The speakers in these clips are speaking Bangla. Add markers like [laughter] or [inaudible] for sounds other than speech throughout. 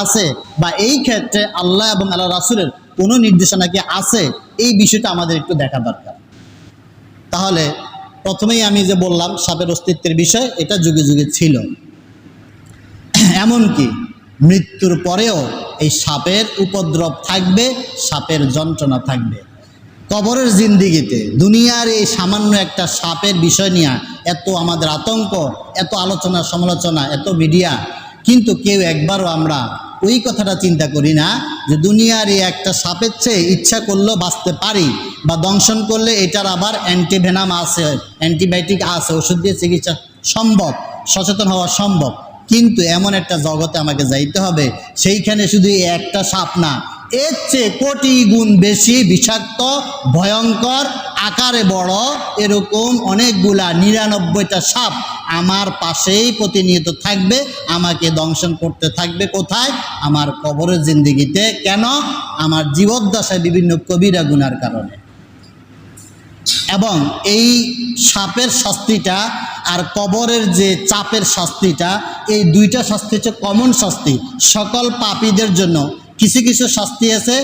আছে বা এই ক্ষেত্রে আল্লাহ এবং আল্লাহ রাসুলের কোনো নির্দেশনা কি আছে? এই বিষয়টা আমাদের একটু দেখা দরকার। তাহলে প্রথমেই আমি যে বললাম, সাপের অস্তিত্বের বিষয়, এটা যুগে যুগে ছিল। এমনকি মৃত্যুর পরেও এই সাপের উপদ্রব থাকবে, সাপের যন্ত্রণা থাকবে। কবরের জিন্দিগিতে দুনিয়ার এই সামান্য একটা সাপের বিষয় নিয়ে এত আমাদের আতঙ্ক, এত আলোচনা সমালোচনা এত মিডিয়া কিন্তু কেউ একবারও আমরা ওই কথাটা চিন্তা করি না যে দুনিয়ার এই একটা সাপের চেয়ে ইচ্ছা করলেও বাঁচতে পারি বা দংশন করলে এটার আবার অ্যান্টিভেনাম আছে, অ্যান্টিবায়োটিক আছে, ওষুধ দিয়ে চিকিৎসা সম্ভব, সচেতন হওয়া সম্ভব। কিন্তু এমন একটা জগতে আমাকে যাইতে হবে, সেইখানে শুধু একটা সাপ না, এর চেয়ে কোটি গুণ বেশি বিষাক্ত, ভয়ঙ্কর আকারে বড়, এরকম অনেকগুলা নিরানব্বইটা সাপ আমার পাশেই প্রতিনিয়ত থাকবে, আমাকে দংশন করতে থাকবে কোথায়? আমার কবরের জিন্দিগিতে। কেন? আমার জীবদ্দশায় বিভিন্ন কবিরা গুনার কারণে। এবং এই সাপের শাস্তিটা আর কবরের যে চাপের শাস্তিটা, এই দুইটা শাস্তি হচ্ছে কমন শাস্তি। সকল পাপীদের জন্য কিছু কিছু শাস্তি আছে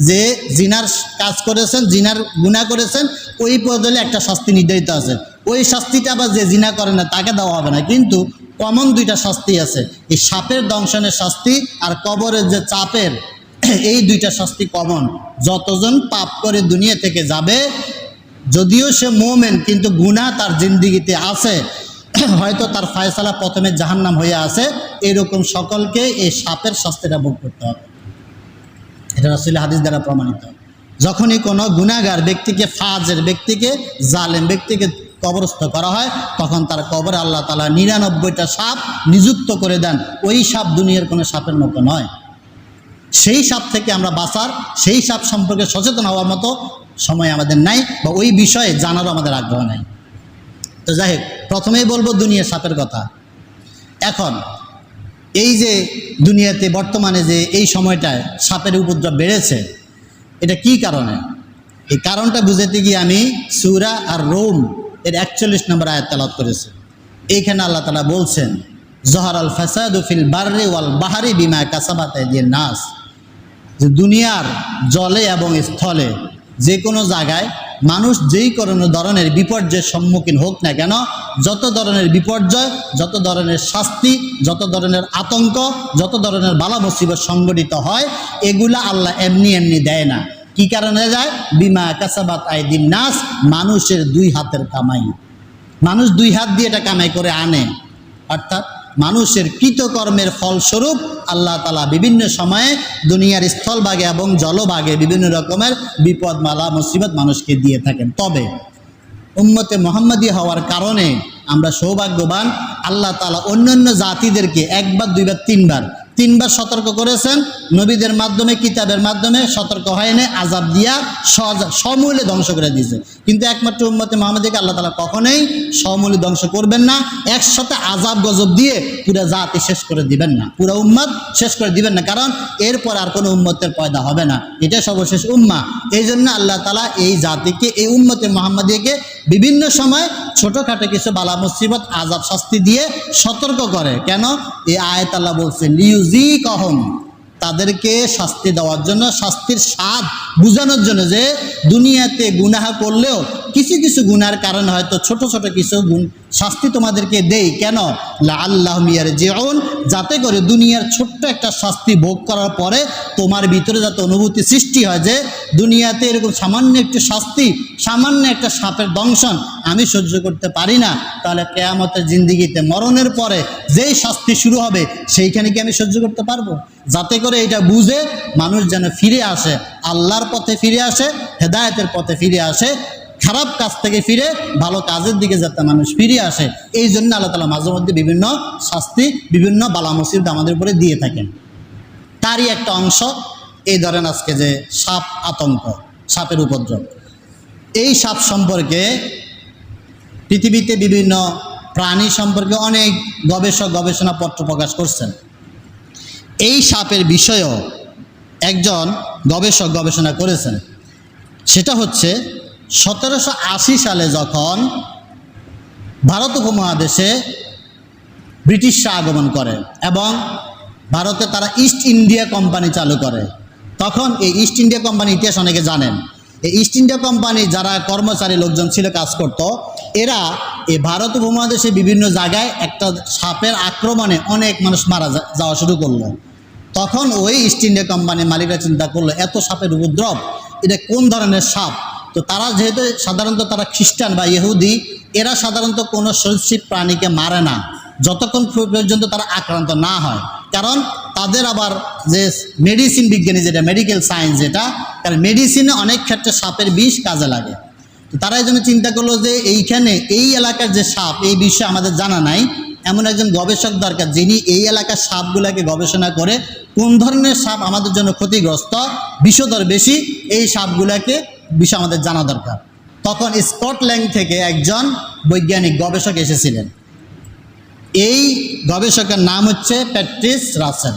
যে জিনার কাজ করেছেন, জিনার গুণা করেছেন, ওই বদলে একটা শাস্তি নির্ধারিত আছে। ওই শাস্তিটা আবার যে জিনা করে না, তাকে দেওয়া হবে না। কিন্তু কমন দুইটা শাস্তি আছে। এই সাপের দংশনের শাস্তি আর কবরের যে চাপের, [clears throat] এই দুইটা শাস্তি কমন। যতজন পাপ করে দুনিয়া থেকে যাবে, যদিও সে মোমেন, কিন্তু গুণা তার জিন্দিগিতে আছে। [clears throat] হয়তো তার ফায়সালা প্রথমে জাহান্নাম হয়ে আছে। এরকম সকলকে এই সাপের শাস্তিটা ভোগ করতে হবে। এটা রসুল হাদিস দ্বারা প্রমাণিত। যখনই কোনো গুণাগার ব্যক্তিকে, ফাজের ব্যক্তিকে, জালেম ব্যক্তিকে কবরস্থ করা হয়, তখন তার কবরে আল্লাহ তালা নিরানব্বইটা সাপ নিযুক্ত করে দেন। ওই সাপ দুনিয়ার কোনো সাপের মতো নয়। সেই সাপ থেকে আমরা বাঁচার, সেই সাপ সম্পর্কে সচেতন হওয়ার মতো সময় আমাদের নাই বা ওই বিষয়ে জানারও আমাদের আগ্রহ নাই। তো যাই হোক, প্রথমেই বলব দুনিয়ার সাপের কথা। এখন এই যে দুনিয়াতে বর্তমানে যে এই সময়টায় সাপের উপদ্রব বেড়েছে, এটা কি কারণে? এই কারণটা বুঝাতে গিয়ে আমি সুরা আর রোম এর একচল্লিশ নম্বর আয়াত তালাত করেছি। এইখানে আল্লাহ তালা বলছেন, জহর আল ফিল বার্রে ওয়াল বাহারি বিমা কাসাবাতে দিয়ে নাস। যে দুনিয়ার জলে এবং স্থলে যে কোনো জায়গায় মানুষ যেই কোনো ধরনের বিপর্যয়ের সম্মুখীন হোক না কেন, যত ধরনের বিপর্যয়, যত ধরনের শাস্তি, যত ধরনের আতঙ্ক, যত ধরনের বালা মুসিবত সংগঠিত হয়, এগুলা আল্লাহ এমনি এমনি দেয় না। কি কারণে যায় বিমা কাসাবাত আইদিন নাস, মানুষের দুই হাতের কামাই। মানুষ দুই হাত দিয়ে এটা কামাই করে আনে। অর্থাৎ মানুষের কৃতকর্মের ফলস্বরূপ আল্লাহ তালা বিভিন্ন সময়ে দুনিয়ার স্থলভাগে এবং জলভাগে বিভিন্ন রকমের বিপদমালা মুসিবত মানুষকে দিয়ে থাকেন। তবে উম্মতে মোহাম্মদী হওয়ার কারণে আমরা সৌভাগ্যবান আল্লাহ তালা অন্যান্য জাতিদেরকে একবার, দুইবার, তিনবার তিনবার সতর্ক করেছেন। নবীদের মাধ্যমে, কিতাবের মাধ্যমে সতর্ক হয়নি আজাব দিয়া সমূলে ধ্বংস করে দিয়েছে। কিন্তু একমাত্র উম্মতে মোহাম্মদীকে আল্লাহ তালা কখনোই সমূলে ধ্বংস করবেন না, একসাথে আজাব গজব দিয়ে পুরো জাতি শেষ করে দিবেন না, পুরো উম্মত শেষ করে দিবেন না, কারণ এরপর আর কোনো উম্মতের পয়দা হবে না। এটা সর্বশেষ উম্মা। এই জন্য আল্লাহ তালা এই জাতিকে, এই উম্মতে মোহাম্মদীকে বিভিন্ন সময় ছোটোখাটো কিছু বালা মুসিবত আজাব শাস্তি দিয়ে সতর্ক করে। কেন? এই আয়ত আল্লাহ বলছে লিউজি কহম তাদেরকে শাস্তি দেওয়ার জন্য, শাস্তির স্বাদ বোঝানোর জন্য যে দুনিয়াতে গুনাহা করলেও কিছু কিছু গুনার কারণে হয়তো ছোট ছোট কিছু গুণ শাস্তি তোমাদেরকে দেই। কেন? আল্লাহ মিয়ার যেউন যাতে করে দুনিয়ার ছোট্ট একটা শাস্তি ভোগ করার পরে তোমার ভিতরে যাতে অনুভূতি সৃষ্টি হয় যে, দুনিয়াতে এরকম সামান্য একটু শাস্তি, সামান্য একটা সাপের দংশন আমি সহ্য করতে পারি না। তাহলে কেয়ামতের জিন্দিগিতে মরণের পরে যেই শাস্তি শুরু হবে, সেইখানে কি আমি সহ্য করতে পারব? যাতে করে এটা বুঝে মানুষ যেন ফিরে আসে, আল্লাহর পথে ফিরে আসে, হেদায়েতের পথে ফিরে আসে খারাপ কাজ থেকে ফিরে ভালো কাজের দিকে যাতে মানুষ ফিরে আসে, এই জন্য আল্লাহ তালা মাঝে মধ্যে বিভিন্ন শাস্তি, বিভিন্ন বালা মুসিবত আমাদের উপরে দিয়ে থাকেন। তারই একটা অংশ এই ধরেন আজকে যে সাপ আতঙ্ক, সাপের উপদ্রব। এই সাপ সম্পর্কে পৃথিবীতে বিভিন্ন প্রাণী সম্পর্কে অনেক গবেষক গবেষণাপত্র প্রকাশ করছেন। এই সাপের বিষয়েও একজন গবেষক গবেষণা করেছেন। সেটা হচ্ছে সতেরোশো আশি সালে যখন ভারত উপমহাদেশে ব্রিটিশরা আগমন করে এবং ভারতে তারা ইস্ট ইন্ডিয়া কোম্পানি চালু করে, তখন এই ইস্ট ইন্ডিয়া কোম্পানি ইতিহাস অনেকে জানেন। এই ইস্ট ইন্ডিয়া কোম্পানি যারা কর্মচারী লোকজন ছিল, কাজ করত, এরা এই ভারত উপমহাদেশে বিভিন্ন জায়গায় একটা সাপের আক্রমণে অনেক মানুষ মারা যাওয়া শুরু করল। তখন ওই ইস্ট ইন্ডিয়া কোম্পানির মালিকরা চিন্তা করল, এত সাপের উপদ্রব, এটা কোন ধরনের সাপ? তো তারা যেহেতু সাধারণত তারা খ্রিস্টান বা ইহুদি, এরা সাধারণত কোনো সরীসৃপ প্রাণীকে মারে না। যতক্ষণ পর্যন্ত তারা আক্রান্ত না হয়। কারণ তাদের আবার যে মেডিসিন বিজ্ঞানী যেটা মেডিকেল সায়েন্স যেটা কারণ মেডিসিনে অনেক ক্ষেত্রে সাপের বিষ কাজে লাগে। তারা এই জন্য চিন্তা করল যে এইখানে এই এলাকার যে সাপ, এই বিষয়ে আমাদের জানা নাই। এমন একজন গবেষক দরকার যিনি এই এলাকার সাপগুলোকে গবেষণা করে কোন ধরনের সাপ আমাদের জন্য ক্ষতিগ্রস্ত বিষধর বেশি, এই সাপগুলোকে বিষয় আমাদের জানা দরকার। তখন স্কটল্যান্ড থেকে একজন বৈজ্ঞানিক গবেষক এসেছিলেন। এই গবেষকের নাম হচ্ছে প্যাট্রিস রাসেল।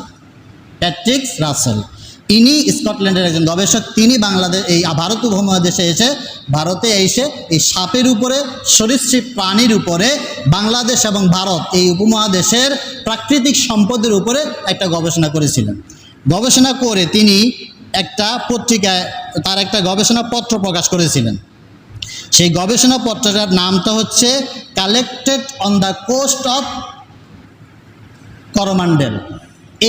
প্যাট্রিক্স রাসেল। ইনি স্কটল্যান্ডের একজন গবেষক। তিনি বাংলাদেশ, এই ভারত উপমহাদেশে এসে, ভারতে এসে এই সাপের উপরে, সরীসৃপ প্রাণীর উপরে, বাংলাদেশ এবং ভারত এই উপমহাদেশের প্রাকৃতিক সম্পদের উপরে একটা গবেষণা করেছিলেন। গবেষণা করে তিনি একটা পত্রিকায় তার একটা গবেষণা পত্র প্রকাশ করেছিলেন। সেই গবেষণা পত্রটার নামটা হচ্ছে collected on the coast of Coromandel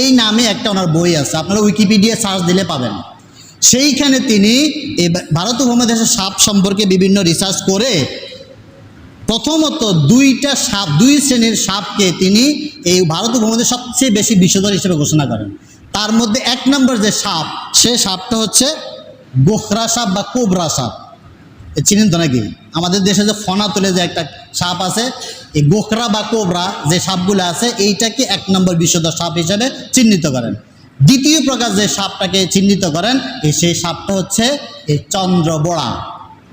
এই নামে একটা ওনার বই আছে, আপনারা উইকিপিডিয়া সার্চ দিলে পাবেন। সেইখানে তিনি ভারত উপমহাদেশের সাপ সম্পর্কে বিভিন্ন রিসার্চ করে প্রথমত দুইটা সাপ, দুই শ্রেণির সাপকে তিনি এই ভারত উপমহাদেশের সবচেয়ে বেশি বিষধর হিসেবে ঘোষণা করেন। তার মধ্যে এক নম্বর যে সাপ, সে সাপটা হচ্ছে গোখরা সাপ বা কোবরা সাপ। চিনেন তো নাকি? আমাদের দেশে যে ফনা তুলে যে একটা সাপ আছে, এই গোখরা বা কোবরা যে সাপগুলো আছে, এইটাকে এক নম্বর বিশুদ্ধ সাপ হিসাবে চিহ্নিত করেন। দ্বিতীয় প্রকার যে সাপটাকে চিহ্নিত করেন সেই সাপটা হচ্ছে এই চন্দ্রবোড়া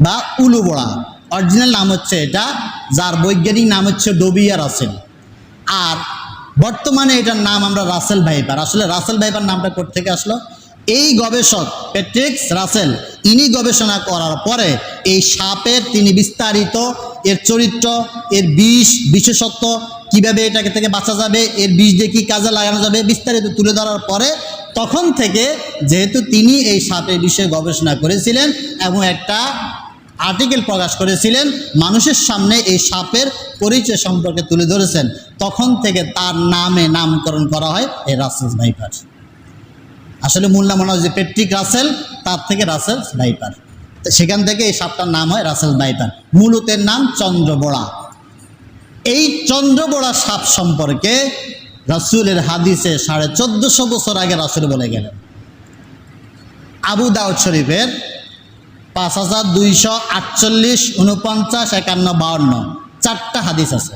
বা উলুবোড়া। অরিজিনাল নাম হচ্ছে এটা, যার বৈজ্ঞানিক নাম হচ্ছে ডোবিয়া রাসেল আর বর্তমানে এটার নাম আমরা রাসেল ভাইপার। আসলে রাসেল ভাইপার নামটা থেকে আসলো? এই গবেষক প্যাট্রিক্স রাসেল, ইনি গবেষণা করার পরে এই সাপের তিনি বিস্তারিত এর চরিত্র, এর বিষ বিশেষত্ব, কীভাবে এটাকে থেকে বাঁচা যাবে, এর বিষ দিয়ে কী কাজে লাগানো যাবে, বিস্তারিত তুলে ধরার পরে তখন থেকে যেহেতু তিনি এই সাপের বিষয়ে গবেষণা করেছিলেন এবং একটা আর্টিকেল প্রকাশ করেছিলেন, মানুষের সামনে এই সাপের পরিচয় সম্পর্কে তুলে ধরেছেন। তখন থেকে তার নামে নামকরণ করা হয় এই রাসেল ভাইপার আসলে মূল নাম মনে হয় যে পেট্রিক রাসেল, তার থেকে রাসেল ভাইপার সেখান থেকে এই সাপটার নাম হয় রাসেল ভাইপার মূলতের নাম চন্দ্রবোড়া। এই চন্দ্রবোড়া সাপ সম্পর্কে রাসুলের হাদিসে সাড়ে চোদ্দশো বছর আগে রাসুল বলে গেলেন। আবু দাউদ শরীফের পাঁচ হাজার দুইশো আটচল্লিশ উনপঞ্চাশ একান্ন, বাউন্ন। চারটা হাদিস আছে।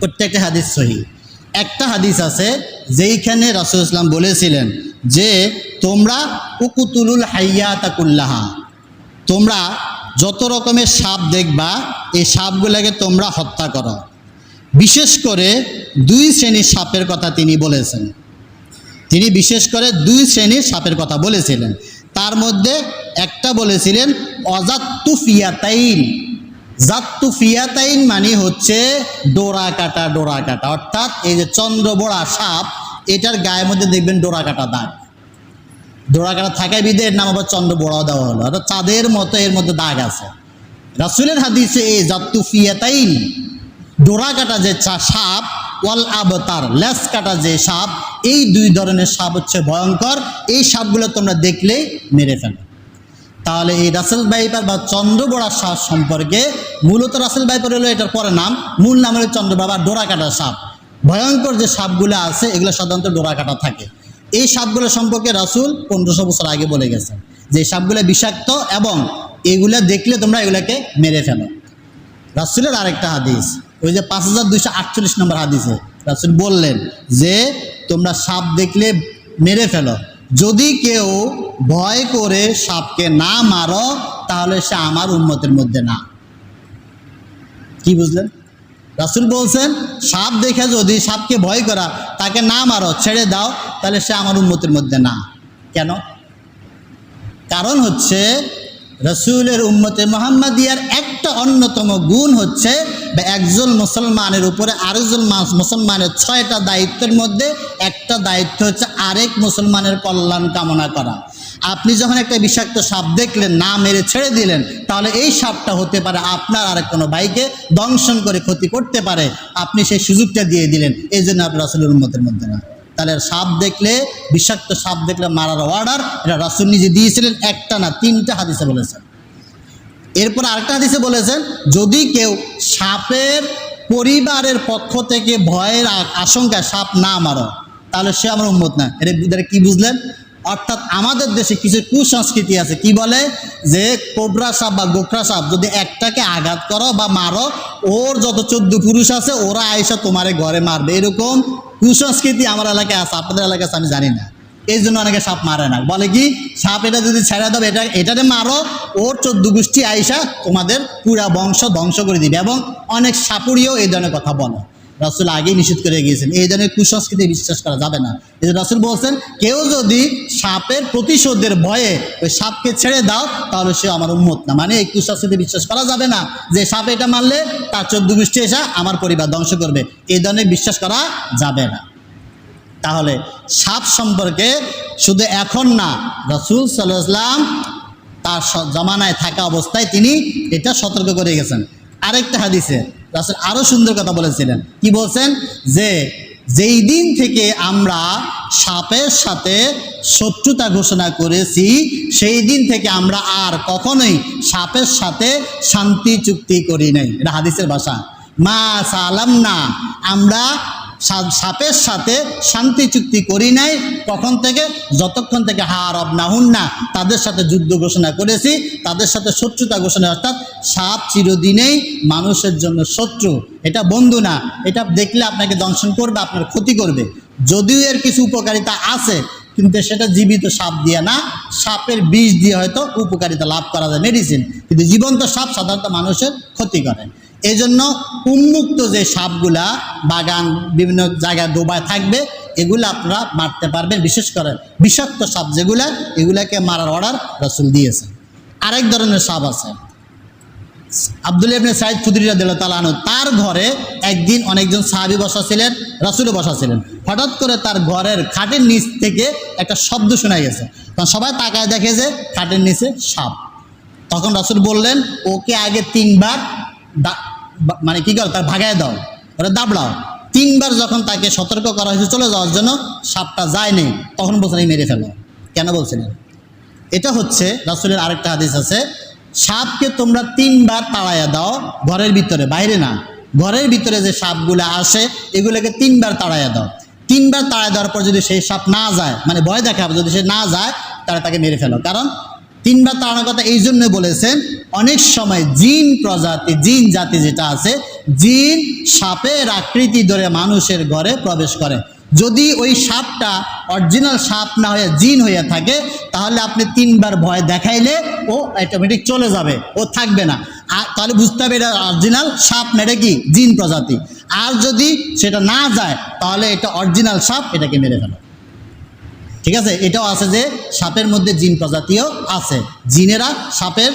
প্রত্যেকটা হাদিস সহি। একটা হাদিস আছে, যেইখানে রাসুল ইসলাম বলেছিলেন যে, তোমরা উকুতুলুল হাইয়া তাকুল্লাহা তোমরা যত রকমের সাপ দেখবা, এই সাপগুলোকে তোমরা হত্যা করো। বিশেষ করে দুই শ্রেণির সাপের কথা তিনি বলেছেন। তিনি বিশেষ করে দুই শ্রেণির সাপের কথা বলেছিলেন। তার মধ্যে একটা বলেছিলেন, অজাত্তু ফিয়াতাইন। জাত্তু ফিয়াতাইন মানে হচ্ছে ডোরা কাটা ডোরা কাটা অর্থাৎ এই যে চন্দ্রবোড়া সাপ, এটার গায়ের মধ্যে দেখবেন ডোরা কাটা দাগ। ডোরা কাটা থাকায় বিদে এর নাম আবার চন্দ্রবোড়াও দেওয়া হলো। অর্থাৎ চাঁদের মতো এর মধ্যে দাগ আছে। রাসুলের হাদিসে এই জাত্তু ফিয়াতাইন ডোরা কাটা যে সাপ, ওয়াল আবতার লেস কাটা যে সাপ, এই দুই ধরনের সাপ হচ্ছে ভয়ঙ্কর। এই সাপগুলো তোমরা দেখলেই মেরে ফেলো। তাহলে এই রাসেল বাইপার বা চন্দ্রবড়া সাপ সম্পর্কে মূলত রাসেল বাইপার হলো এটার পরে নাম। মূল নাম হলো চন্দ্রবাবা ডোরা কাটা সাপ। ভয়ঙ্কর যে সাপগুলো আছে, এগুলো সাধারণত ডোরা কাটা থাকে। এই সাপগুলো সম্পর্কে রাসুল পনেরোশো বছর আগে বলে গেছেন যে সাপগুলো বিষাক্ত এবং এগুলা দেখলে তোমরা এগুলাকে মেরে ফেলো। রাসুলের আরেকটা হাদিস, ওই যে পাঁচ হাজার দুইশো আটচল্লিশ নম্বর হাদিসে রাসুল বললেন যে, তোমরা সাপ দেখলে মেরে ফেলো। যদি কেউ ভয় করে সাপকে না মারো, তাহলে সে আমার উন্মতের মধ্যে না। কি বুঝলেন? রাসুল বলছেন, সাপ দেখে যদি সাপকে ভয় করা, তাকে না মারো, ছেড়ে দাও, তাহলে সে আমার উন্মতির মধ্যে না। কেন? কারণ হচ্ছে রসুলের উম্মতে মোহাম্মদিয়ার একটা অন্যতম গুণ হচ্ছে একজন মুসলমানের উপরে আরেকজন মুসলমানের ছয়টা দায়িত্বের মধ্যে একটা দায়িত্ব হচ্ছে আরেক মুসলমানের কল্যাণ কামনা করা। আপনি যখন একটা বিষাক্ত সাপ দেখলেন, না মেরে ছেড়ে দিলেন, তাহলে এই সাপটা হতে পারে আপনার আরেক কোনো ভাইকে দংশন করে ক্ষতি করতে পারে। আপনি সেই সুযোগটা দিয়ে দিলেন, এই জন্য আপনি রাসুলের উন্মতের মধ্যে না। তাহলে সাপ দেখলে, বিষাক্ত সাপ দেখলে মারার অর্ডার এটা রাসুল নিজে দিয়েছিলেন একটা না তিনটা হাদিসে বলেছেন। এরপর আরেকটা হাদিসে বলেছেন, যদি কেউ সাপের পরিবারের পক্ষ থেকে ভয়ের আশঙ্কায় সাপ না মারো, তাহলে সে আমার উন্মত না। এটা কি বুঝলেন? অর্থাৎ আমাদের দেশে কিছু কুসংস্কৃতি আছে, কি বলে? যে কোবরা সাপ বা গোখরা সাপ যদি একটাকে আঘাত করো বা মারো, ওর যত চোদ্দ পুরুষ আছে, ওরা আইসা তোমারে ঘরে মারবে। এরকম কুসংস্কৃতি আমার এলাকায় আছে, আপনাদের এলাকায় আছে, আমি জানি না। এই জন্য অনেকে সাপ মারে না। বলে কি, সাপ এটা যদি ছেড়ে দেবে এটা এটাতে মারো, ওর চোদ্দ গোষ্ঠী আইসা তোমাদের পুরা বংশ ধ্বংস করে দিবে এবং অনেক সাপুরিও এই ধরনের কথা বলে। রাসুল আগেই নিষেধ করে গিয়েছেন। এই ধরনের কুসংস্কৃতি বিশ্বাস করা যাবে না। এই রাসুল বলছেন, কেউ যদি সাপের প্রতিশোধের ভয়ে ওই সাপকে ছেড়ে দাও, তাহলে সে আমার উন্মত না। মানে এই কুসংস্কৃতি বিশ্বাস করা যাবে না যে সাপ এটা মারলে তার চোদ্দ গোষ্ঠী এসে আমার পরিবার ধ্বংস করবে। এই ধরনের বিশ্বাস করা যাবে না। তাহলে সাপ সম্পর্কে শুধু এখন না, রসুল সাল্লাম তার জমানায় থাকা অবস্থায় তিনি এটা সতর্ক করে গেছেন। আরেকটা হাদিসে রাসুল আরও সুন্দর কথা বলেছিলেন। কি বলছেন? যে যেই দিন থেকে আমরা সাপের সাথে শত্রুতা ঘোষণা করেছি, সেই দিন থেকে আমরা আর কখনোই সাপের সাথে শান্তি চুক্তি করি নাই। এটা হাদিসের ভাষা। মা সালাম না আমরা সাপের সাথে শান্তি চুক্তি করি নাই কখন থেকে যতক্ষণ থেকে হার হুন না, তাদের সাথে যুদ্ধ ঘোষণা করেছি, তাদের সাথে শত্রুতা ঘোষণা, অর্থাৎ সাপ চিরদিনেই মানুষের জন্য শত্রু। এটা বন্ধু না, এটা দেখলে আপনাকে দংশন করবে, আপনার ক্ষতি করবে। যদিও এর কিছু উপকারিতা আছে, কিন্তু সেটা জীবিত সাপ দিয়ে না, সাপের বিষ দিয়ে হয়তো উপকারিতা লাভ করা যায় মেডিসিন কিন্তু জীবন্ত সাপ সাধারণত মানুষের ক্ষতি করে। এই জন্য উন্মুক্ত যে সাপগুলা বাগান, বিভিন্ন জায়গায় ডোবায় থাকবে, এগুলো আপনারা মারতে পারবেন। বিশেষ করে বিষাক্ত সাপ যেগুলা, এগুলাকে মারার অর্ডার রসুল দিয়েছেন। আরেক ধরনের সাপ আছে। আব্দুল ইবনে সাইদ খুদরিরা দিল তালানু তার ঘরে একদিন অনেকজন সাহাবি বসা ছিলেন রাসুলও বসা ছিলেন হঠাৎ করে তার ঘরের খাটের নিচ থেকে একটা শব্দ শোনা গেছে। তখন সবাই তাকায় দেখে যে খাটের নিচে সাপ। তখন রসুল বললেন, ওকে আগে তিনবার মানে কি করো? তার ভাগায় দাও। ওরা দাবড়াও। তিনবার যখন তাকে সতর্ক করা হয়েছে চলে যাওয়ার জন্য সাপটা যায়নি তখন বলছেন, এই মেরে ফেলো। কেন বলছিলেন এটা হচ্ছে রাসুলের আরেকটা হাদিস আছে, সাপকে তোমরা তিনবার তাড়াইয়া দাও ঘরের ভিতরে। বাইরে না, ঘরের ভিতরে যে সাপগুলো আসে, এগুলোকে তিনবার তাড়াইয়া দাও। তিনবার তাড়াই দেওয়ার পর যদি সেই সাপ না যায় মানে ভয় দেখাবে, যদি সে না যায় তাহলে তাকে মেরে ফেলো। কারণ তিনবার তাড়ানোর কথা এই জন্য বলেছেন অনেক সময় জিন প্রজাতি, জিন জাতি যেটা আছে, জিন সাপের আকৃতি ধরে মানুষের ঘরে প্রবেশ করে। যদি ওই সাপটা অরিজিনাল সাপ না হয়ে জিন হয়ে থাকে, তাহলে আপনি তিনবার ভয় দেখাইলে ও অটোমেটিক চলে যাবে, ও থাকবে না। আর তাহলে বুঝতে হবে এটা অরিজিনাল সাপ না এটা কি? জিন প্রজাতি। আর যদি সেটা না যায়, তাহলে এটা অরিজিনাল সাপ এটাকে মেরে ফেলো। ঠিক আছে? এটাও আছে যে সাপের মধ্যে জিন প্রজাতিও আছে। জিনেরা সাপের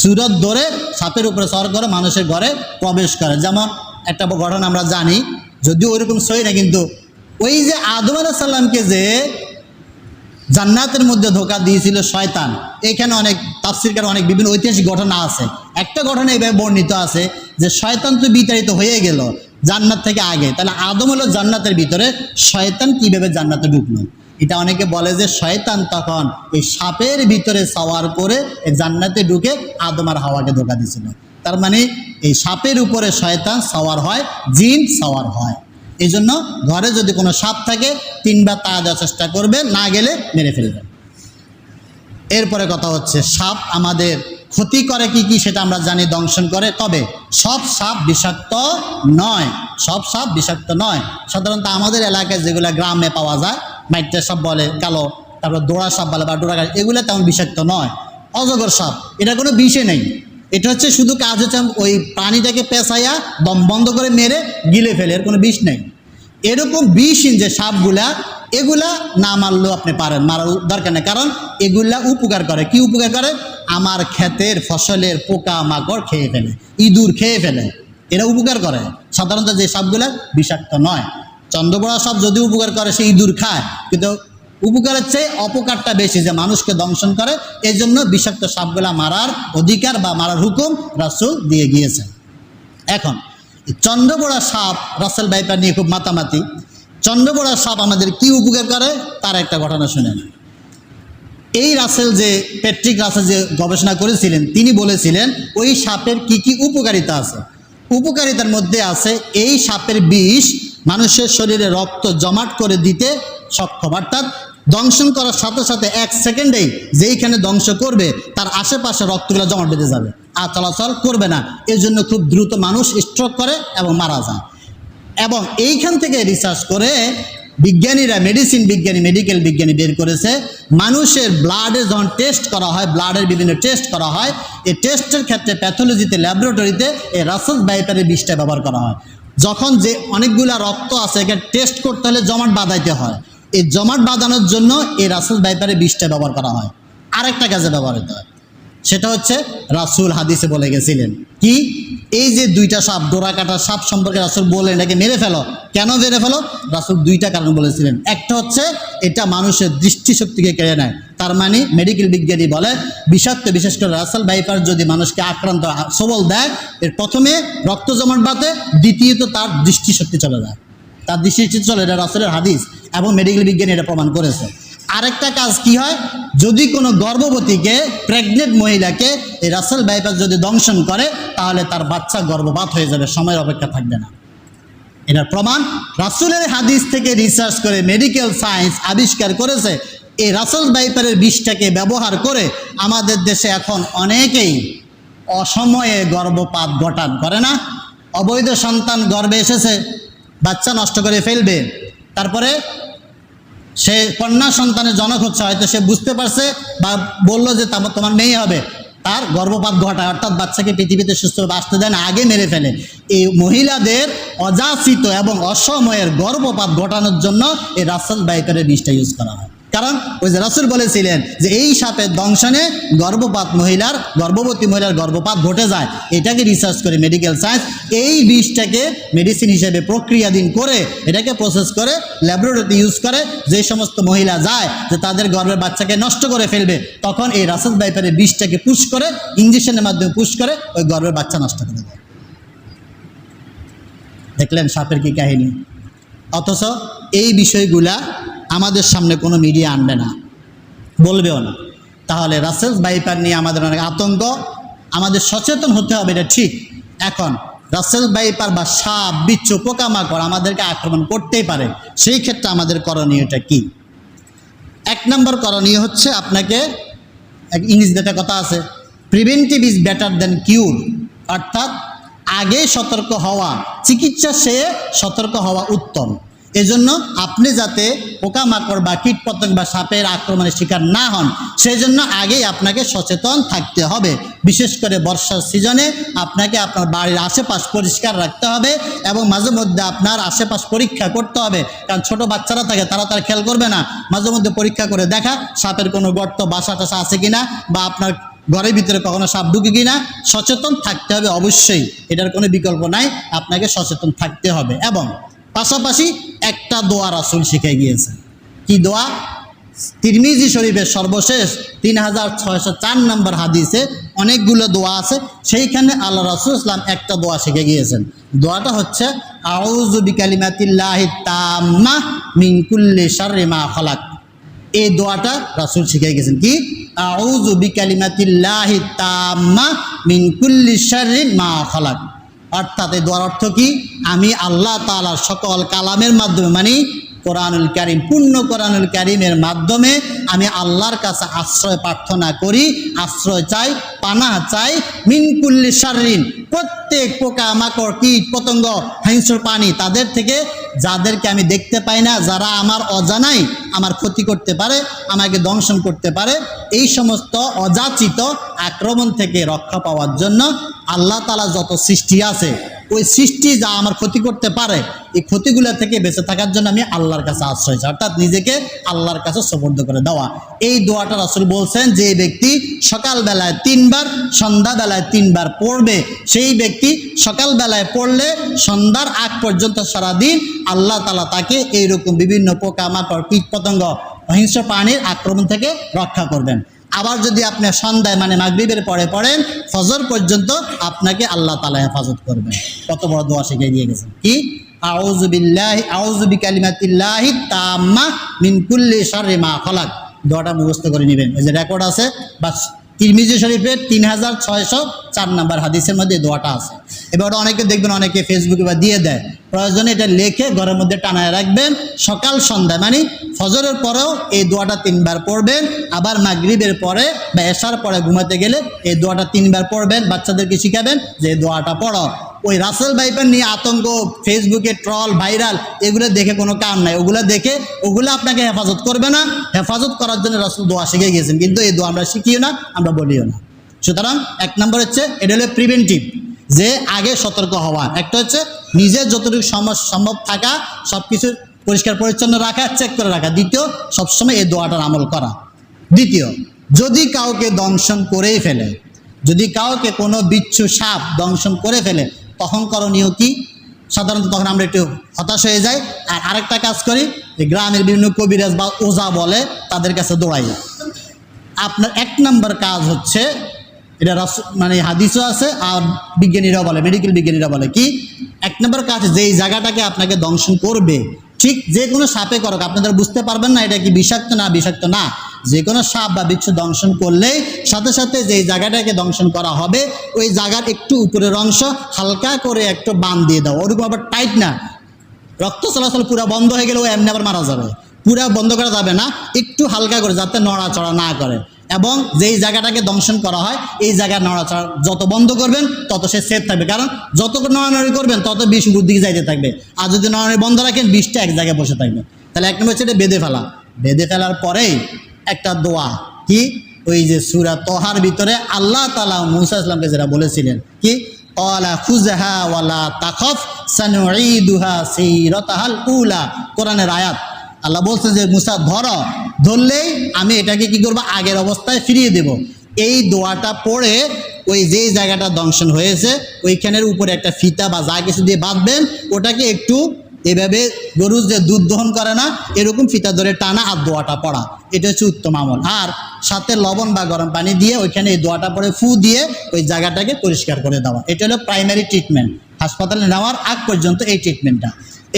সুরত ধরে সাপের উপরে সর করে মানুষের ঘরে প্রবেশ করে। যেমন একটা ঘটনা আমরা জানি, যদিও ওইরকম সই না কিন্তু ওই যে আদম আলাহিসাল্লামকে যে জান্নাতের মধ্যে ধোকা দিয়েছিল শয়তান, এখানে অনেক তাফসিরকার অনেক বিভিন্ন ঐতিহাসিক ঘটনা আছে। একটা ঘটনা এইভাবে বর্ণিত আছে যে শয়তান তো বিতাড়িত হয়ে গেল জান্নাত থেকে আগে। তাহলে আদম হলো জান্নাতের ভিতরে, শয়তান কীভাবে জান্নাতে ঢুকলো? এটা অনেকে বলে যে শয়তান তখন এই সাপের ভিতরে সাওয়ার করে জান্নাতে ঢুকে আদম আর হাওয়াকে ধোকা দিয়েছিল। তার মানে এই সাপের উপরে শয়তান সাওয়ার হয়, জিন সাওয়ার হয়। এই জন্য ঘরে যদি কোনো সাপ থাকে, তিনবার তাড়া দেওয়ার চেষ্টা করবে, না গেলে মেরে ফেলবে। এরপরে কথা হচ্ছে, সাপ আমাদের ক্ষতি করে কি কি সেটা আমরা জানি, দংশন করে। তবে সব সাপ বিষাক্ত নয়, সব সাপ বিষাক্ত নয়। সাধারণত আমাদের এলাকায় যেগুলো গ্রামে পাওয়া যায় মাইটটা সাপ বলে, কালো, তারপর দোড়া সাপ বলে বা ডোরা এগুলো তেমন বিষাক্ত নয়। অজগর সাপ, এটা কোনো বিষে নেই। এটা হচ্ছে শুধু কাজ হচ্ছে ওই প্রাণীটাকে পেঁচাইয়া দম বন্ধ করে মেরে গিলে ফেলে, এর কোনো বিষ নেই। এরকম বিষহীন যে সাপগুলা, এগুলা না মারলেও আপনি পারেন, মারার দরকার নেই। কারণ এগুলা উপকার করে। কি উপকার করে? আমার ক্ষেতের ফসলের পোকা মাকড় খেয়ে ফেলে, ইঁদুর খেয়ে ফেলে। এরা উপকার করে। সাধারণত যে সাপগুলা বিষাক্ত নয়। চন্দ্রবড়া সাপ যদি উপকার করে, সে ইঁদুর খায়, কিন্তু উপকারের চেয়ে অপকারটা বেশি যে মানুষকে দংশন করে এই জন্য বিষাক্ত সাপগুলা মারার অধিকার বা মারার হুকুম রাসুল দিয়ে গিয়েছেন। এখন, এই চন্দ্রবোড়া সাপ, রাসেল বাইপার নিয়ে খুব মাতামাতি, চন্দ্রবোড়া সাপ আমাদের কি উপকার করে? তার একটা ঘটনা শুনেন। এই রাসেল যে, প্যাট্রিক রাসেল যে গবেষণা করেছিলেন, তিনি বলেছিলেন, ওই সাপের কি কি উপকারিতা আছে? উপকারিতার মধ্যে আছে, এই সাপের বিষ মানুষের শরীরে রক্ত জমাট করে দিতে সক্ষম। অর্থাৎ দংশন করার সাথে সাথে এক সেকেন্ডেই যেইখানে ধ্বংস করবে, তার আশেপাশে রক্তগুলো জমাট বেঁধে যাবে। আর চলাচল করবে না। এর জন্য খুব দ্রুত মানুষ স্ট্রোক করে এবং মারা যায়। এবং এইখান থেকে রিসার্চ করে বিজ্ঞানীরা মেডিসিন বিজ্ঞানী মেডিকেল বিজ্ঞানী বের করেছে, মানুষের ব্লাডে যখন টেস্ট করা হয় ব্লাডের বিভিন্ন টেস্ট করা হয়, এই টেস্টের ক্ষেত্রে প্যাথোলজিতে ল্যাবরেটরিতে এই রাসেল বাইপারের বিষটা ব্যবহার করা হয়। যখন যে অনেকগুলা রক্ত আছে, একে টেস্ট করতে হলে জমাট বাঁধাইতে হয়। এই জমাট বাঁধানোর জন্য এই রাসুল ব্যাপারে বিষটা ব্যবহার করা হয়। আরেকটা কাজে ব্যবহৃত হয়। সেটা হচ্ছে রাসুল হাদিসে বলে গেছিলেন। কি? এই যে দুইটা সাপ, ডোরা কাটা সাপ সম্পর্কে রাসুল বললেন, এটাকে মেরে ফেলো। কেন মেরে ফেলো? রাসুল দুইটা কারণ বলেছিলেন। একটা হচ্ছে, এটা মানুষের দৃষ্টিশক্তিকে কেড়ে নেয়। তার মানে মেডিকেল বিজ্ঞানী বলে, বিষাক্ত বিশেষ করে রাসেল বাইপার যদি মানুষকে আক্রান্ত সবল দেয়, এর প্রথমে রক্ত জমাট বাতে দ্বিতীয়ত তার দৃষ্টিশক্তি চলে যায়। তার দৃষ্টিশক্তি চলে, এটা রাসেলের হাদিস এবং মেডিকেল বিজ্ঞানী এটা প্রমাণ করেছে। আরেকটা কাজ কি হয়? যদি কোনো গর্ভবতীকে প্রেগনেন্ট মহিলাকে এই রাসেল বাইপাস যদি দংশন করে, তাহলে তার বাচ্চা গর্ভপাত হয়ে যাবে, সময়ের অপেক্ষা থাকবে না। এটার প্রমাণ, রাসুলের হাদিস থেকে রিসার্চ করে মেডিকেল সায়েন্স আবিষ্কার করেছে, এই রাসেল বাইপারের বিষটাকে ব্যবহার করে আমাদের দেশে এখন অনেকেই অসময়ে গর্ভপাত ঘটান করে না। অবৈধ সন্তান গর্ভে এসেছে, বাচ্চা নষ্ট করে ফেলবে। তারপরে সে কন্যা সন্তানের জনক হচ্ছে, হয়তো সে বুঝতে পারছে বা বলল যে তোমার মেয়ে হবে। তার গর্ভপাত ঘটায়, অর্থাৎ বাচ্চাকে পৃথিবীতে সুস্থ আসতে দেয় না, আগে মেরে ফেলে। এই মহিলাদের অযাচিত এবং অসময়ের গর্ভপাত ঘটানোর জন্য এই রাসেল বাইকারের বিষটা ইউজ করা হয়। কারণ ওই যে রাসুল বলেছিলেন যে এই সাপের দংশনে গর্ভপাত মহিলার, গর্ভবতী মহিলার গর্ভপাত ঘটে যায়। এটাকে রিসার্চ করে মেডিকেল সায়েন্স এই বিষটাকে মেডিসিন হিসেবে প্রক্রিয়াধীন করে এটাকে প্রসেস করে ল্যাবরেটরিতে ইউজ করে যে সমস্ত মহিলা যায়, যে তাদের গর্ভের বাচ্চাকে নষ্ট করে ফেলবে, তখন এই রাসেল বাইপারের বিষটাকে পুশ করে ইঞ্জেকশনের মাধ্যমে পুশ করে ওই গর্ভের বাচ্চা নষ্ট করে দেয়। দেখলেন সাপের কি কাহিনী? অথচ এই বিষয়গুলা আমাদের সামনে কোনো মিডিয়া আনবে না। বলবেও না। তাহলে রাসেলস বাইপার নিয়ে আমাদের অনেক আতঙ্ক। আমাদের সচেতন হতে হবে, এটা ঠিক। এখন রাসেল বাইপার বা সাপ, বিচ্ছু, পোকামাকড় আমাদেরকে আক্রমণ করতেই পারে। সেই ক্ষেত্রে আমাদের করণীয়টা কি? এক নম্বর করণীয় হচ্ছে আপনাকে, এক ইংরেজিতে একটা কথা আছে preventive is better than cure অর্থাৎ, আগে সতর্ক হওয়া, চিকিৎসা সে সতর্ক হওয়া উত্তম। এজন্য আপনি যাতে পোকামাকড় বা কীটপতঙ্গ বা সাপের আক্রমণের শিকার না হন সেই জন্য আগেই আপনাকে সচেতন থাকতে হবে। বিশেষ করে বর্ষার সিজনে আপনাকে আপনার বাড়ির আশেপাশ পরিষ্কার রাখতে হবে এবং মাঝে মধ্যে আপনার আশেপাশ পরীক্ষা করতে হবে। কারণ ছোট বাচ্চারা থাকে, তারা তার খেয়াল করবে না। মাঝে মধ্যে পরীক্ষা করে দেখা, সাপের কোনো গর্ত বাসা টাসা আছে কিনা বা আপনার ঘরের ভিতরে কখনো সাপ ঢুকে কিনা, সচেতন থাকতে হবে অবশ্যই। এটার কোনো বিকল্প নাই, আপনাকে সচেতন থাকতে হবে। এবং পাশাপাশি একটা দোয়া রাসুল শিখে গিয়েছে কি দোয়া? তিরমিজি শরীফের সর্বশেষ তিন হাজার ছয়শো চার নম্বর হাদিসে অনেকগুলো দোয়া আছে, সেইখানে আল্লাহ রাসুল ইসলাম একটা দোয়া শিখে গিয়েছেন। দোয়াটা হচ্ছে তাম্মা এই দোয়াটা রাসুল শিখে গেছেন কি? আউযু বিকালিমাতিল্লাহি তাম্মা মিন কুল্লি শাররিন মা খালাক। অর্থাৎ এই দোয়ার অর্থ কি? আমি আল্লাহ তালার সকল কালামের মাধ্যমে মানে কোরআনুল কারিম, পূর্ণ কোরআনুল কারিমের মাধ্যমে আমি আল্লাহর কাছে আশ্রয় প্রার্থনা করি, আশ্রয় চাই পানা চাই মিনকুল্লি সারিন প্রত্যেক পোকা, মাকড়, কীট, পতঙ্গ, হিংস্র পানি তাদের থেকে যাদেরকে আমি দেখতে পাই না, যারা আমার অজানাই আমার ক্ষতি করতে পারে, আমাকে দংশন করতে পারে, এই সমস্ত অযাচিত আক্রমণ থেকে রক্ষা পাওয়ার জন্য আল্লাহ তালা যত সৃষ্টি আছে ওই সৃষ্টি যা আমার ক্ষতি করতে পারে, এই ক্ষতিগুলো থেকে বেঁচে থাকার জন্য আমি আল্লাহর কাছে আশ্রয় অর্থাৎ নিজেকে আল্লাহর কাছে সবর্দ করে দেওয়া। এই দোয়াটা রাসুল বলছেন যে ব্যক্তি সকালবেলায় তিনবার, সন্ধ্যাবেলায় তিনবার পড়বে। সেই ব্যক্তি সকালবেলায় পড়লে সন্ধ্যার আগ পর্যন্ত সারাদিন আল্লাহ তালা তাকে এইরকম বিভিন্ন পোকামাকড় কীট পতঙ্গ অহিংস প্রাণীর আক্রমণ থেকে রক্ষা করবেন। আবার যদি আপনি সন্ধ্যায় মানে মাগরীবের পরে পড়েন, ফজর পর্যন্ত আপনাকে আল্লাহ তালা হেফাজত করবেন। কত বড় দোয়া শিখে দিয়ে গেছেন। কি? আউযু বিল্লাহি বিকালিমাতিল্লাহি তাম্মা মিনকুল্লি শাররি মা খলাক। দোয়াটা মুখস্থ করে নেবেন। ওই যে রেকর্ড আছে, বাস তিরমিজি শরীফের তিন হাজার ছয়শো চার নাম্বার হাদিসের মধ্যে দোয়াটা আছে। এবার অনেকে দেখবেন অনেকে ফেসবুকে বা দিয়ে দেয়। প্রয়োজনে এটা লেখে ঘরের মধ্যে টানায় রাখবেন। সকাল, সন্ধ্যা মানে ফজরের পরেও এই দোয়াটা তিনবার পড়বেন। আবার মাগরিবের পরে বা এসার পরে ঘুমাতে গেলে এই দোয়াটা তিনবার পড়বেন। বাচ্চাদেরকে শিখাবেন যে দোয়াটা পড়ো। ওই রাসেল ভাইপার নিয়ে আতঙ্ক ফেসবুকে ট্রল ভাইরাল এগুলো দেখে কোনো কাম নাই। ওগুলো দেখে, ওগুলো আপনাকে হেফাজত করবে না। হেফাজত করার জন্য রাসুল দোয়া শিখে গিয়েছেন। কিন্তু এই দোয়া আমরা শিখিও না, আমরা বলিও না। সুতরাং এক নম্বর হচ্ছে, এটা হলো প্রিভেন্টিভ যে আগে সতর্ক হওয়া। একটা হচ্ছে, নিজের যতটুকু সম- সম্ভব থাকা সব কিছু পরিষ্কার পরিচ্ছন্ন রাখা চেক করে রাখা। দ্বিতীয়, সবসময় এই দোয়াটার আমল করা। দ্বিতীয়, যদি কাউকে দংশন করেই ফেলে, যদি কাউকে কোনো বিচ্ছু সাপ দংশন করে ফেলে তখন করণীয় কি? সাধারণত তখন আমরা একটু হতাশ হয়ে যাই। আর আরেকটা কাজ করি, যে গ্রামের বিভিন্ন কবিরাজ বা ওজা বলে, তাদের কাছে দৌড়াই। আপনার এক নম্বর কাজ হচ্ছে, এটা রস মানে হাদিসও আছে, আর বিজ্ঞানীরা বলে মেডিকেল বিজ্ঞানীরা বলে কি, এক নম্বর কাজ যেই জায়গাটাকে আপনাকে দংশন করবে। ঠিক যে কোনো সাপে করক আপনাদের বুঝতে পারবেন না এটা কি বিষাক্ত না বিষাক্ত না। যে কোনো সাপ বা বিচ্ছু দংশন করলেই সাথে সাথে যেই জায়গাটাকে দংশন করা হবে, ওই জায়গার একটু উপরের অংশ হালকা করে একটু বান দিয়ে দাও। ওরকম আবার টাইট না। রক্ত চলাচল পুরো বন্ধ হয়ে গেলে ও এমনি আবার মারা যাবে। পুরো বন্ধ করা যাবে না, একটু হালকা করে যাতে নড়াচড়া না করে। এবং যেই জায়গাটাকে দংশন করা হয়, এই জায়গায় নড়াচড়া যত বন্ধ করবেন, তত সে সেফ থাকবে। কারণ যত নড়ানড়ি করবেন, তত বিষ উপর দিকে যাইতে থাকবে। আর যদি নড়ানড়ি বন্ধ রাখেন, বিষটা এক জায়গায় বসে থাকবে। তাহলে এক নম্বর হচ্ছে এটা বেঁধে ফেলা। বেঁধে ফেলার পরেই একটা দোয়া। কি? ওই যে সুরা তোহার ভিতরে আল্লাহ তালা মুসা ইসলামকে যেটা বলেছিলেন, কি? অলা খুজহা ওয়ালা তাখফ সানুঈদুহা সিরাতাহাল উলা। কোরআনের আয়াত। আল্লাহ বলছে যে, মুসা, ধরো, ধরলেই আমি এটাকে কি করব? আগের অবস্থায় ফিরিয়ে দেব। এই দোয়াটা পড়ে ওই যেই জায়গাটা দংশন হয়েছে, ওইখানের উপরে একটা ফিতা বা যা কিছু দিয়ে বাঁধবেন, ওটাকে একটু এভাবে গরু যে দুধ দহন করে না, এরকম ফিতা ধরে টানা আর দোয়াটা পড়া। এটা হচ্ছে উত্তম আমল। আর সাথে লবণ বা গরম পানি দিয়ে ওইখানে এই দোয়াটা পরে ফু দিয়ে ওই জায়গাটাকে পরিষ্কার করে দেওয়া। এটা হলো প্রাইমারি ট্রিটমেন্ট হাসপাতালে নেওয়ার আগ পর্যন্ত এই ট্রিটমেন্টটা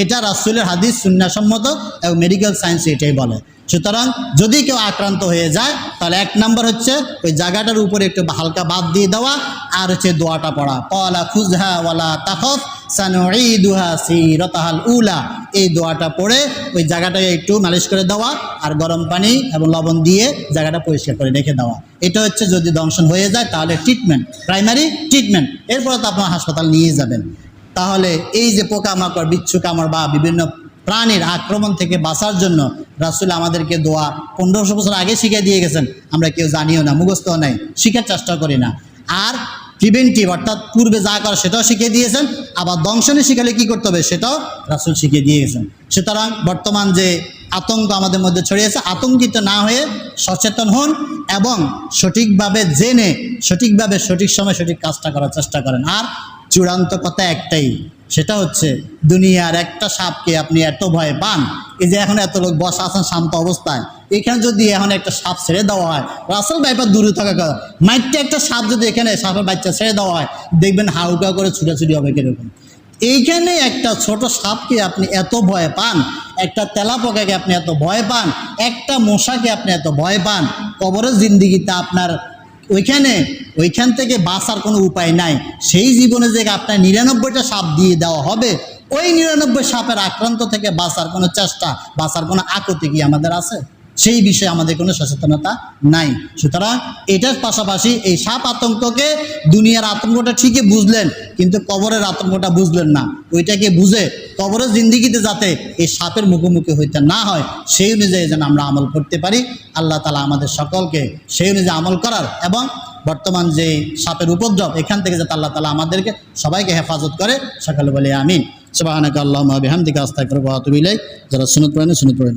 এটা রাসুলের হাদিস সুন্নাসম্মত এবং মেডিকেল সায়েন্স এটাই বলে। সুতরাং যদি কেউ আক্রান্ত হয়ে যায়, তাহলে এক নম্বর হচ্ছে ওই জায়গাটার উপরে একটু হালকা বাদ দিয়ে দেওয়া, আর হচ্ছে দোয়াটা পড়া। কলা খুজহা ওয়ালা তাখফ সানুঈদুহা সিরাতাহাল উলা। এই দোয়াটা পড়ে ওই জায়গাটাকে একটু মালিশ করে দেওয়া আর গরম পানি এবং লবণ দিয়ে জায়গাটা পরিষ্কার করে রেখে দেওয়া। এটা হচ্ছে যদি দংশন হয়ে যায় তাহলে ট্রিটমেন্ট প্রাইমারি ট্রিটমেন্ট এরপরে তো আপনার হাসপাতাল নিয়ে যাবেন। তাহলে এই যে পোকামাকড় বিচ্ছু কামড় বা বিভিন্ন প্রাণীর আক্রমণ থেকে বাঁচার জন্য রাসুল আমাদেরকে দোয়া পনেরোশো বছর আগে শিখে দিয়ে গেছেন। আমরা কেউ জানিও না মুখস্থ নাই, শিখার চেষ্টা করি না। আর প্রিভেন্টিভ অর্থাৎ পূর্বে যা করা সেটাও শিখিয়ে দিয়েছেন, আবার দংশনে শিখালে কি করতে হবে? সেটাও রাসুল শিখিয়ে দিয়ে গেছেন সুতরাং বর্তমান যে আতঙ্ক আমাদের মধ্যে ছড়িয়েছে আতঙ্কিত না হয়ে সচেতন হন এবং সঠিকভাবে জেনে, সঠিকভাবে সঠিক সময় সঠিক কাজটা করার চেষ্টা করেন। আর চূড়ান্ত কথা একটাই, সেটা হচ্ছে দুনিয়ার একটা সাপকে আপনি এত ভয় পান এই যে এখন এত লোক বসা আছেন, শান্ত অবস্থায়। এখানে যদি এখন একটা সাপ ছেড়ে দেওয়া হয়, রাসেল ভাইপার দূরে থাকা কথা। মাইটটা একটা সাপ যদি এখানে সাপের বাচ্চা ছেড়ে দেওয়া হয়, দেখবেন হাউকা করে ছুটাছুটি হবে কীরকম। এইখানে একটা ছোট সাপকে আপনি এত ভয় পান, একটা তেলা পোকাকে আপনি এত ভয় পান, একটা মশাকে আপনি এত ভয় পান কবরের জিন্দিগিতে আপনার ওইখানে, ওইখান থেকে বাঁচার কোনো উপায় নাই। সেই জীবনে যে আপনার নিরানব্বইটা সাপ দিয়ে দেওয়া হবে ওই নিরানব্বই সাপের আক্রান্ত থেকে বাঁচার কোনো চেষ্টা, বাঁচার কোনো আকতি কি আমাদের আছে? সেই বিষয়ে আমাদের কোনো সচেতনতা নাই। সুতরাং এটার পাশাপাশি এই সাপ আতঙ্ককে দুনিয়ার আতঙ্কটা ঠিকই বুঝলেন, কিন্তু কবরের আতঙ্কটা বুঝলেন না। ওইটাকে বুঝে? কবরের জিন্দিগিতে যাতে এই সাপের মুখোমুখি হইতে না হয়, সেই অনুযায়ী যেন আমরা আমল করতে পারি। আল্লাহ তালা আমাদের সকলকে সেই অনুযায়ী আমল করার এবং বর্তমান যে সাপের উপদ্রব, এখান থেকে যাতে আল্লাহ তালা আমাদেরকে সবাইকে হেফাজত করে। সকালে বলে আমিন। সুবাহ আল্লাহ বিহামদিকে আস্তা করে যারা সুনত পড়েন সুনত পড়েন।